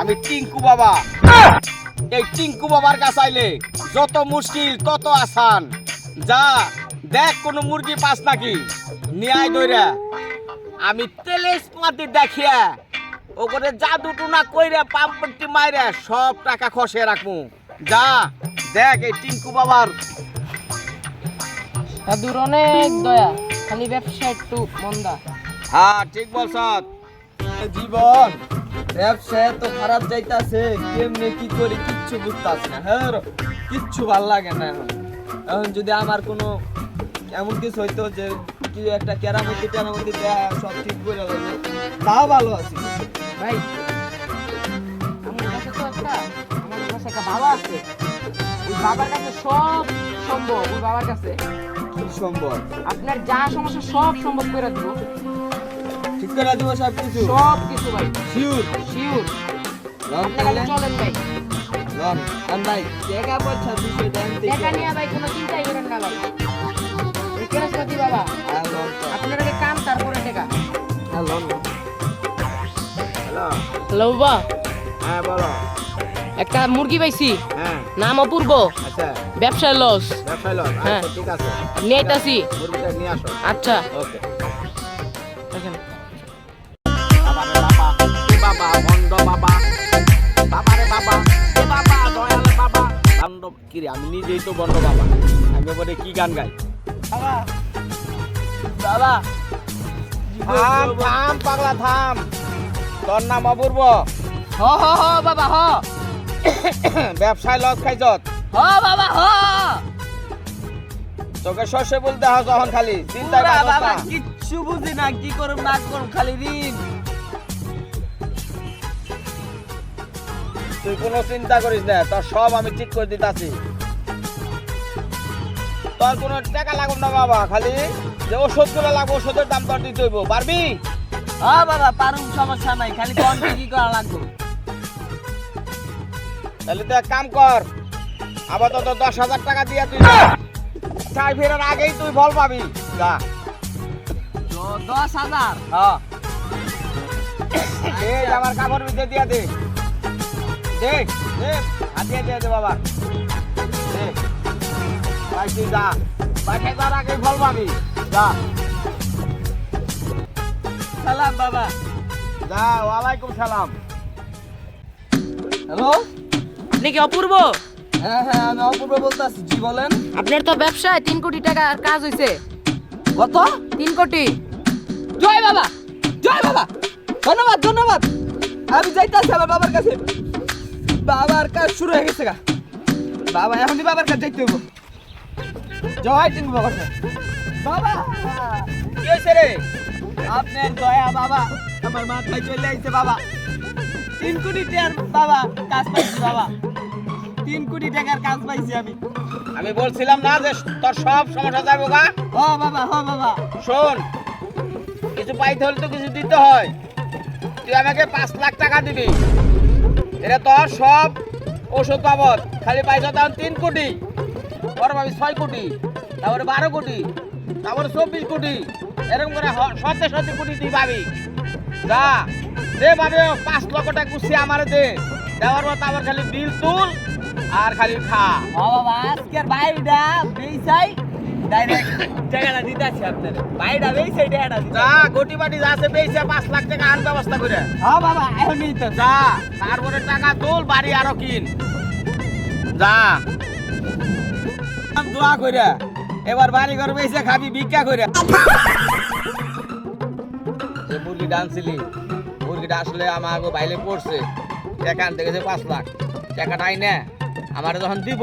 আমি টিঙ্কু বাবা। এই টিঙ্কু বাবার কাছে আইলে যত মুশকিল তত আসান। যা দেখ কোনো মুরগি পাস নাকি? নিয়াই দইরা। আমি তেলেস মাটি দেখিয়া ওখানে জাদু টুনা কইরা পাম্পটি মাইরা সব টাকা খসে রাখব যা দেখ এই টিঙ্কু বাবার। দাদুর অনেক দয়া খালি ব্যবসা একটু মন্দা। হ্যাঁ ঠিক বলছ। জীবন। ব্যবসা এত খারাপ যাইতাছে কেমনে কি করি কিচ্ছু বুঝতাছি না। হ্যাঁ কিচ্ছু ভালো লাগে না এখন। এখন যদি আমার কোনো এমন কিছু হইতো যে কি একটা কেরামতি টেরামতি দেয়া সব ঠিক করে তাও ভালো আছি। ভাই আমার কাছে তো একটা আমার কাছে একটা বাবা আছে। ওই বাবার কাছে সব সম্ভব ওই বাবার কাছে। কি সম্ভব? আপনার যা সমস্যা সব সম্ভব করে দেবো। ঠিক করে দেবো সব কিছু সব কিছু ভাই শিওর শিওর লন খালি চলেন ভাই। লন লন ভাই? পয়সা বিষয় দেন টাকা নিয়ে ভাই কোনো চিন্তাই করেন না ভাই। কেরাসপতি বাবা। আপনার আগে কাম তারপরে টাকা হ্যাঁ লন হ্যালো হ্যালো বাবা। হ্যাঁ বলো। একটা মুরগি পাইছি। হ্যাঁ। নাম অপূর্ব। আচ্ছা। ব্যবসায় লস। ব্যবসায় লন হ্যাঁ। আচ্ছা ঠিক আছে। নিয়ে আইতাছি। মুরগিটা নিয়ে আসো। আচ্ছা। ওকে দেখেন বাবা বন্ড বাবা। বাবা রে বাবা এ বাবা দয়াল বাবা। বন্ড কি রে আমি নিজেই তো বন্ড বাবা। আমি বলে কি গান গাই? বাবা। বাবা। থাম থাম পাগলা থাম তোর নাম অপূর্ব। হ হ হ বাবা হ। ব্যবসায় লস খাইছত হ বাবা হ। তোকে শস্য বলতে হয় যখন খালি। চিন্তা বাবা কিচ্ছু বুঝি না কি করুম না করুম খালি ঋণ। তুই কোনো চিন্তা করিস না তোর সব আমি ঠিক করে দিতাছি। তোর কোনো টাকা লাগুন না বাবা খালি যে ওষুধগুলো লাগবে ওষুধের দাম তোর দিতে হইব। পারবি? হ্যাঁ বাবা পারুম সমস্যা নাই খালি কোন কি করা লাগবে। তাহলে তুই এক কাম কর আপাতত দশ হাজার টাকা দিয়ে তুই চাই ফেরার আগেই তুই ফল পাবি। যা। দশ হাজার? হ্যাঁ। আমার কাপড় ভিতরে দিয়ে দে। দে দে হাতিয়ে দিয়ে দে বাবা। দে যা বাসায় যাওয়ার আগেই ফল পাবি। যা। সালাম বাবা। যা ওয়ালাইকুম সালাম। হ্যালো? আপনি কি অপূর্ব? হ্যাঁ হ্যাঁ আমি অপূর্ব বলতেছি জি বলেন। আপনার তো ব্যবসায় তিন কোটি টাকার কাজ হয়েছে কত? তিন কোটি। জয় বাবা জয় বাবা। ধন্যবাদ ধন্যবাদ। আমি যাইতাছি আমার বাবার কাছে। বাবার কাজ শুরু হয়ে গেছে গা। বাবা এখনই বাবার কাজ যাইতে হইব। জয় টিঙ্গু বাবার কাছে বাবা! কি হয়েছে রে? আপনার দয়া বাবা আমার মাথায় চলে আইছে বাবা। তিন কোটি টাকার বাবা কাজ পাইছি বাবা। তিন কোটি টাকার কাজ পাইছি আমি। আমি বলছিলাম না যে তোর সব সমস্যা যাব গা। ও বাবা হ বাবা। শোন কিছু পাইতে হলে তো কিছু দিতে হয়। তুই আমাকে পাঁচ লাখ টাকা দিবি। এটা তোর সব ওষুধ বাবদ। খালি পাইছ তখন তিন কোটি পরে পাবি ছয় কোটি, তারপরে বারো কোটি, তারপরে চব্বিশ কোটি, এরকম করে সত্যি সত্যি কোটি তুই পাবি যা, দে পাবে পাঁচ লক্ষ টাকা গুছিয়ে আমার দে। দেওয়ার পর তারপর খালি বিল তুল আর খালি খা। বাবা, আজকের ভাইটা বেইসাই ডাইরেক্ট টাকাটা টাকাটা দিতে যা গটি বাটি লাখ টাকা আন ব্যবস্থা করে। হ্যাঁ বাবা এখনই তো। যা তারপরে টাকা তুল বাড়ি আরও কিন। যা। দোয়া কইরা এবার বাড়ি ঘর বেসে খাবি ভিক্ষা কইরা। যে মুরগিটা আনছিলি মুরগিটা আসলে আমাকে বাইলে পড়ছে। টাকা আনতে গেছে পাঁচ লাখ টাকাটা আইনে আমার যখন দিব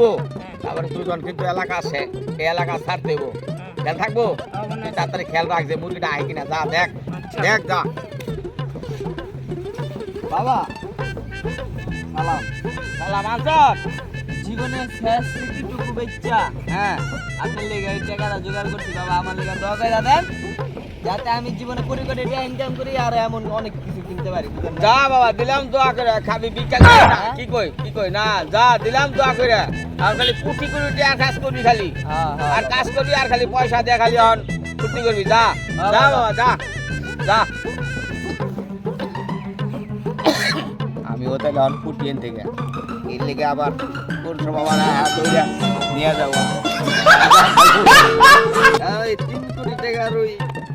তারপরে দুজন কিন্তু এলাকা আছে এই এলাকা ছাড় দেবো। খেয়াল থাকব? তাড়াতাড়ি খেয়াল রাখ যে মুরগিটা আই কিনা যা দেখ দেখ যা। বাবা। সালাম। সালাম আনসার। জীবনে শেষ স্মৃতিটুকু বেচ্চা হ্যাঁ। আপনার লেগে এই টাকাটা জোগাড় করছি বাবা আমার লেগে দোয়া করে দেন যাতে আমি জীবনে করে করে এটা ইনকাম করি আর এমন অনেক কিছু কিনতে পারি যা বাবা দিলাম দোয়া করে খাবি বিজ্ঞান কি কই কি কই? না যা দিলাম দোয়া করে। আর খালি পুটি করে দিয়ে কাজ করবি খালি। হ্যাঁ হ্যাঁ। আর কাজ করবি আর খালি পয়সা দিয়ে খালি হন ফুর্তি করবি। যা হ্যাঁ, যা বাবা। যা। যা। আমিও তাহলে অন ফুটিয়েন থেকে এর লেগে আবার কোন সময় আমার নিয়ে যাব। তিন কোটি টাকার ওই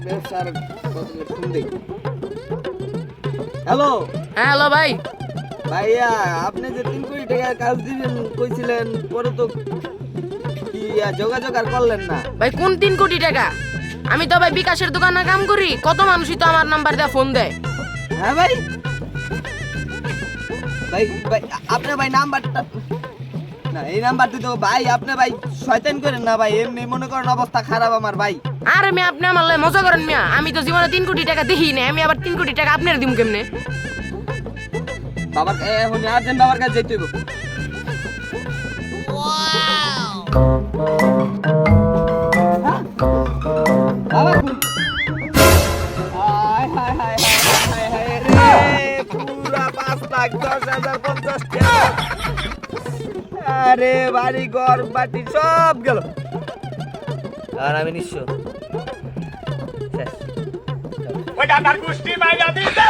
ব্যবসার বদলে ফোন দেই হ্যালো? হ্যাঁ হ্যালো ভাই। ভাইয়া আপনি যে তিন কোটি টাকার কাজ দিবেন কইছিলেন পরে তো কি যোগাযোগ আর করলেন না। ভাই কোন তিন কোটি টাকা? আমি তো ভাই বিকাশের দোকানে কাম করি কত মানুষই তো আমার নাম্বার দিয়ে ফোন দেয়? হ্যাঁ ভাই। ভাই ভাই আপনি ভাই নাম্বারটা না এই নাম্বারটি তো ভাই আপনি ভাই শয়তান করেন না ভাই এমনি মনে করেন অবস্থা খারাপ আমার ভাই। আরে মিয়া আপনি আমার মজা করেন মিয়া আমি তো জীবনে তিন কোটি টাকা দেখি না আমি আবার তিন কোটি টাকা আপনার দিম কেমনে? বাবার এখন আর্জেন্ট বাবার কাছে যেতে হইব হ্যাঁ? হায়, হায়, হায়, হায়, হায়, হায়। আরে বাড়ি ঘর বাটি সব গেল আর আমি নিঃস্ব শেষ ওই দাদার গোষ্ঠী মাইরা দিতে